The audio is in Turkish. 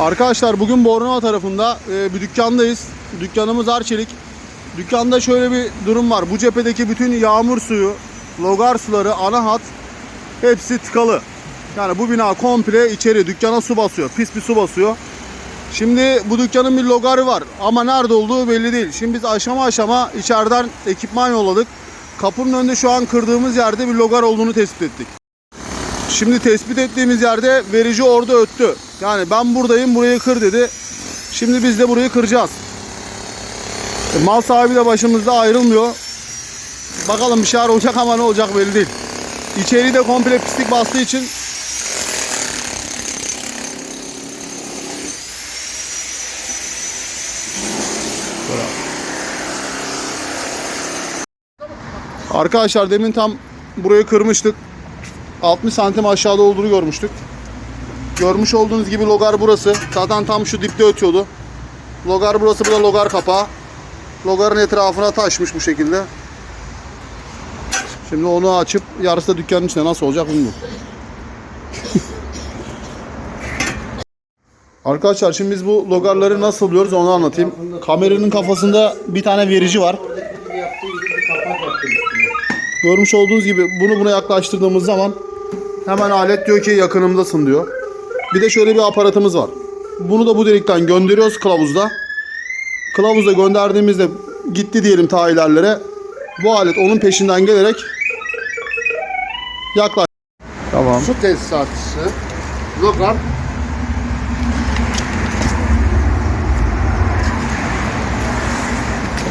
Arkadaşlar bugün Bornova tarafında e, bir dükkandayız. Dükkanımız Arçelik. Dükkanda şöyle bir durum var. Bu cephedeki bütün yağmur suyu, logar suları, ana hat hepsi tıkalı. Yani bu bina komple içeri dükkana su basıyor. Pis bir su basıyor. Şimdi bu dükkanın bir logarı var ama nerede olduğu belli değil. Şimdi biz aşama aşama içeriden ekipman yolladık. Kapının önünde şu an kırdığımız yerde bir logar olduğunu tespit ettik. Şimdi tespit ettiğimiz yerde verici orada öttü. Yani ben buradayım burayı kır dedi. Şimdi biz de burayı kıracağız. E, Mal sahibi de başımızda ayrılmıyor. Bakalım bir şeyler olacak ama ne olacak belli değil. İçeriği de komple pislik bastığı için Arkadaşlar demin tam burayı kırmıştık. 60 santim aşağıda olduğunu görmüştük. Görmüş olduğunuz gibi logar burası. Zaten tam şu dipte ötüyordu. Logar burası, bu da logar kapağı. Logarın etrafına taşmış bu şekilde. Şimdi onu açıp yarısı da dükkanın içinde nasıl olacak bilmiyorum. Arkadaşlar şimdi biz bu logarları nasıl buluyoruz onu anlatayım. Kameranın kafasında bir tane verici var. Görmüş olduğunuz gibi bunu buna yaklaştırdığımız zaman hemen alet diyor ki yakınımdasın diyor. Bir de şöyle bir aparatımız var. Bunu da bu delikten gönderiyoruz kılavuzda. Kılavuzda gönderdiğimizde gitti diyelim ta ilerlere. Bu alet onun peşinden gelerek yaklaş. Tamam. Su tesisatçısı, logar